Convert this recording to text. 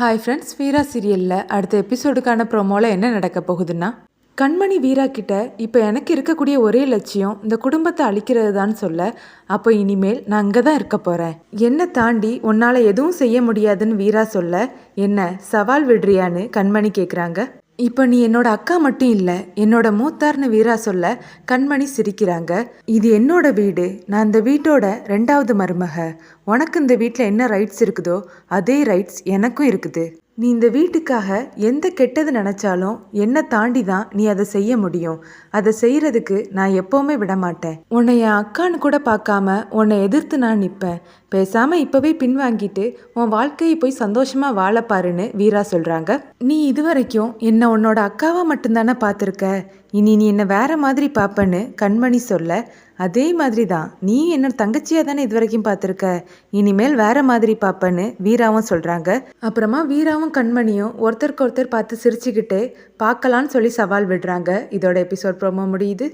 Hi friends வீரா சீரியலில் அடுத்த எபிசோடுக்கான ப்ரோமோவில் என்ன நடக்க போகுதுன்னா கண்மணி வீரா கிட்ட இப்போ எனக்கு இருக்கக்கூடிய ஒரே லட்சியம் இந்த குடும்பத்தை அழிக்கிறது தான் சொல்ல அப்போ இனிமேல் நான் அங்கே தான் இருக்க போகிறேன் என்னை தாண்டி உன்னால் எதுவும் செய்ய முடியாதுன்னு வீரா சொல்ல என்ன சவால் விடுறியான்னு கண்மணி கேட்குறாங்க இப்போ நீ என்னோட அக்கா மட்டும் இல்லை என்னோட மூத்தார்னு வீரா சொல்ல கண்மணி சிரிக்கிறாங்க. இது என்னோட வீடு நான் இந்த வீட்டோட ரெண்டாவது மருமக. உனக்கு இந்த வீட்டில் என்ன ரைட்ஸ் இருக்குதோ அதே ரைட்ஸ் எனக்கும் இருக்குது. நீ இந்த வீட்டுக்காக எந்த கெட்டது நினச்சாலும் என்னை தாண்டி தான் நீ அதை செய்ய முடியும். அதை செய்கிறதுக்கு நான் எப்போவுமே விட மாட்டேன் உன்னை என் அக்கான்னு கூட பார்க்காம உன்னை எதிர்த்து நான் நிற்பேன் பேசாமல் இப்போவே பின்வாங்கிட்டு உன் வாழ்க்கையை போய் சந்தோஷமாக வாழப்பாருன்னு வீரா சொல்கிறாங்க நீ இது வரைக்கும் என்னை உன்னோட அக்காவாக மட்டும்தானே பார்த்துருக்க இனி நீ என்னை வேற மாதிரி பார்ப்பேன்னு கண்மணி சொல்ல அதே மாதிரி தான் நீ என்னோட தங்கச்சியாக தானே இது வரைக்கும் பார்த்துருக்க இனிமேல் வேற மாதிரி பார்ப்பேன்னு வீராவும் சொல்கிறாங்க அப்புறமா வீராவும் கண்மணியும் ஒருத்தருக்கு ஒருத்தர் பார்த்து சிரிச்சுக்கிட்டே பார்க்கலான்னு சொல்லி சவால் விடுறாங்க. இதோட எபிசோட் ப்ரோமோ முடியுது.